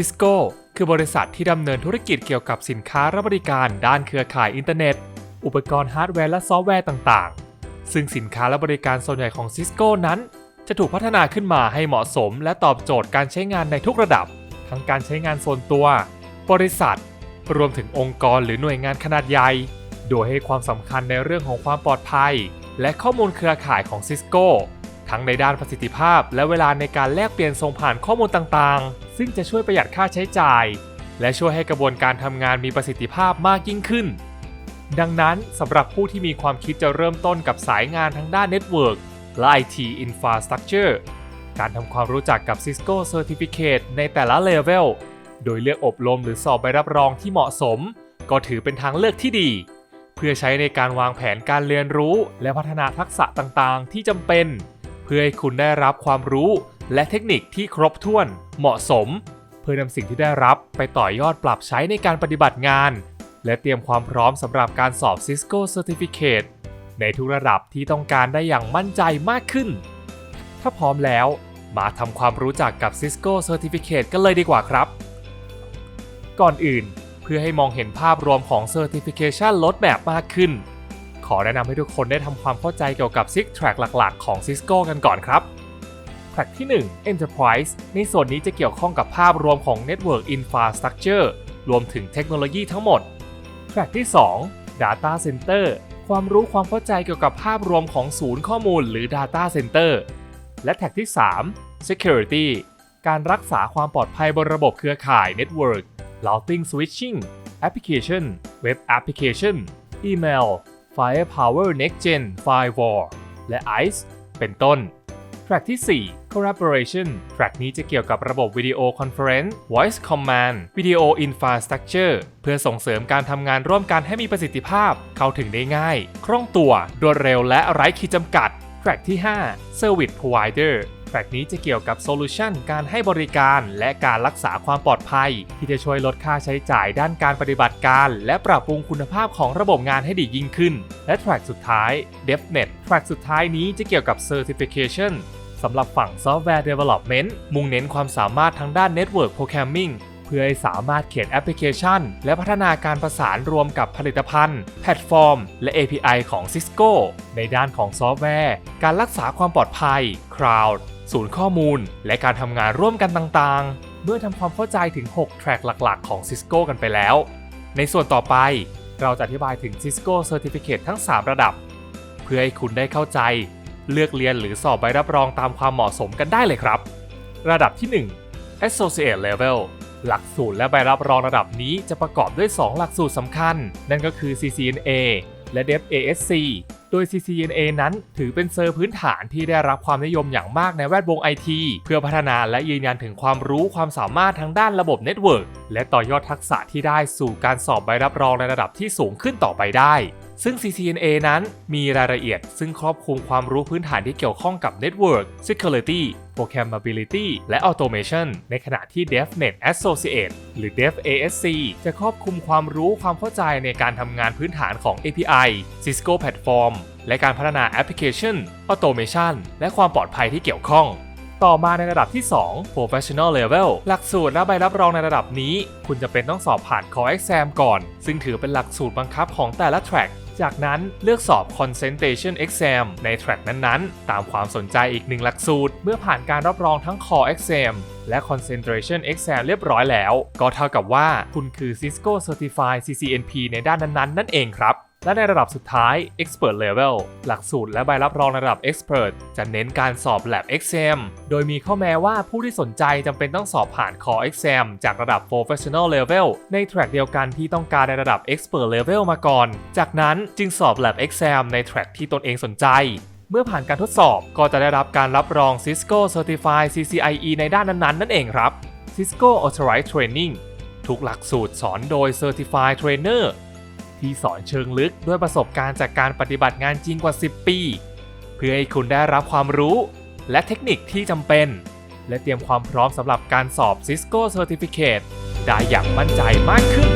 Cisco คือบริษัทที่ดำเนินธุรกิจเกี่ยวกับสินค้าและบริการด้านเครือข่ายอินเทอร์เน็ต อุปกรณ์ฮาร์ดแวร์และซอฟต์แวร์ต่างๆ ซึ่งสินค้าและบริการส่วนใหญ่ของ Cisco นั้น จะถูกพัฒนาขึ้นมาให้เหมาะสม และตอบโจทย์การใช้งานในทุกระดับ ทั้งการใช้งานส่วนตัว บริษัท รวมถึงองค์กรหรือหน่วยงานขนาดใหญ่ โดยให้ความสำคัญในเรื่องของความปลอดภัย และข้อมูลเครือข่ายของ Cisco ทั้งในด้านประสิทธิภาพ และเวลาในการแลกเปลี่ยนส่งผ่านข้อมูลต่างๆ ซึ่งจะช่วยประหยัดค่าใช้จ่าย และช่วยให้กระบวนการทำงานมีประสิทธิภาพมากยิ่งขึ้น ดังนั้นสำหรับผู้ที่มีความคิดจะเริ่มต้นกับสายงานทางด้าน Network และ IT Infrastructure การทำความรู้จักกับ Cisco Certificate ในแต่ละเลเวล โดยเลือกอบรมหรือสอบใบรับรองที่เหมาะสม ก็ถือเป็นทางเลือกที่ดี เพื่อใช้ในการวางแผนการเรียนรู้ และพัฒนาทักษะต่างๆ ที่จำเป็น พื่อให้คุณได้รับความรู้และเทคนิคที่ครบถ้วนเหมาะสม เพื่อนำสิ่งที่ได้รับไปต่อยอดปรับใช้ในการปฏิบัติงาน และเตรียมความพร้อมสำหรับการสอบ Cisco Certificate ในทุกระดับที่ต้องการได้อย่างมั่นใจมากขึ้น ถ้าพร้อมแล้วมาทำความรู้จักกับ Cisco Certificate กันเลยดีกว่าครับ ก่อนอื่น เพื่อให้มองเห็นภาพรวมของ Certification Roadmap มากขึ้น ขอแนะนำให้ทุกคนได้ทำความเข้าใจเกี่ยวกับ Six Track หลักๆ ของ Cisco กันก่อนครับ Track ที่ 1 Enterprise ในส่วนนี้จะเกี่ยวข้องกับภาพรวมของ Network Infrastructure รวมถึงเทคโนโลยีทั้งหมด Track ที่ 2 Data Center ความรู้ความเข้าใจเกี่ยวกับภาพรวมของศูนย์ข้อมูลหรือ Data Center และแท็กที่ 3 Security การรักษาความปลอดภัยบนระบบเครือข่าย Network Routing Switching Application Web Application Email Firepower Next Gen Firewall และ ICE เป็นต้น Track ที่ 4 Collaboration Track นี้จะเกี่ยวกับระบบวิดีโอคอนเฟอเรนซ์ Voice Command Video Infrastructure เพื่อส่งเสริมการทำงานร่วมกันให้มีประสิทธิภาพ เข้าถึงได้ง่าย คล่องตัว รวดเร็วและไร้ขีดจำกัด Track ที่ 5 Service Provider แทร็กนี้จะเกี่ยวกับโซลูชันการให้บริการและการรักษาความปลอดภัย ที่จะช่วยลดค่าใช้จ่ายด้านการปฏิบัติการ และปรับปรุงคุณภาพของระบบงานให้ดียิ่งขึ้น และแทร็กสุดท้าย DevNet แทร็กสุดท้ายนี้จะเกี่ยวกับ Certification สำหรับฝั่ง Software Development มุ่งเน้นความสามารถทางด้าน Network Programming เพื่อให้สามารถเขียนแอปพลิเคชัน และพัฒนาการประสานรวมกับผลิตภัณฑ์ แพลตฟอร์ม และ API ของ Cisco ในด้านของซอฟต์แวร์ การรักษาความปลอดภัย Cloud ศูนย์ข้อมูล และการทำงานร่วมกันต่างๆ เมื่อทำความเข้าใจถึง 6 แทร็กหลักๆ ของ Cisco กันไปแล้ว ในส่วนต่อไปเราจะอธิบายถึง Cisco Certificate ทั้ง 3 ระดับ เพื่อให้คุณได้เข้าใจ เลือกเรียนหรือสอบใบรับรองตามความเหมาะสมกันได้เลยครับ ระดับที่ 1 Associate Level หลักสูตรและใบรับรองระดับนี้จะประกอบด้วย 2 หลักสูตรสำคัญ นั่นก็คือ CCNA และ DevASC โดย CCNA นั้นถือเป็นเซอร์พื้นฐานที่ได้รับความนิยมอย่างมากในแวดวงไอทีเพื่อพัฒนาและยืนยันถึงความรู้ความสามารถทางด้านระบบเน็ตเวิร์ก และต่อยอดทักษะที่ได้สู่การสอบใบรับรองในระดับที่สูงขึ้นต่อไปได้ ซึ่ง CCNA นั้นมีรายละเอียด ซึ่งครอบคลุมความรู้พื้นฐานที่เกี่ยวข้องกับ Network Security Programmability และ Automation ในขณะที่ DevNet Associate หรือ DevASC จะครอบคลุมความรู้ความเข้าใจในการทำงานพื้นฐานของ API Cisco Platform และการพัฒนาแอปพลิเคชัน Automation และความปลอดภัยที่เกี่ยวข้อง ต่อมาในระดับที่ 2 Professional Level หลักสูตรและใบรับรองในระดับนี้ คุณจะเป็นต้องสอบผ่าน Core Exam ก่อน ซึ่งถือเป็นหลักสูตรบังคับของแต่ละ track จากนั้นเลือกสอบ Concentration Exam ใน track นั้นๆ ตามความสนใจอีกหนึ่งหลักสูตร เมื่อผ่านการรับรองทั้ง Core Exam และ Concentration Exam เรียบร้อยแล้ว ก็เท่ากับว่าคุณคือ Cisco Certified CCNP ในด้านนั้นๆ นั่นเองครับ และในระดับสุดท้าย Expert Level หลักสูตรและใบรับรองระดับ Expert จะเน้นการสอบ Lab Exam โดยมีข้อแม้ว่าผู้ที่สนใจจำเป็นต้องสอบผ่าน Core Exam จากระดับ Professional Level ในแทร็กเดียวกันที่ต้องการในระดับ Expert Level มาก่อน จากนั้นจึงสอบ Lab Exam ในแทร็กที่ตนเองสนใจ เมื่อผ่านการทดสอบก็จะได้รับการรับรอง Cisco Certified CCIE ในด้านนั้นๆ นั่นเองครับ Cisco Authorized Training ทุกหลักสูตรสอนโดย Certified Trainer ที่สอนเชิงลึกด้วยประสบการณ์จากการปฏิบัติงานจริงกว่า 10 ปี เพื่อให้คุณได้รับความรู้ และเทคนิคที่จำเป็น และเตรียมความพร้อมสำหรับการสอบ Cisco Certificate ได้อย่างมั่นใจมากขึ้น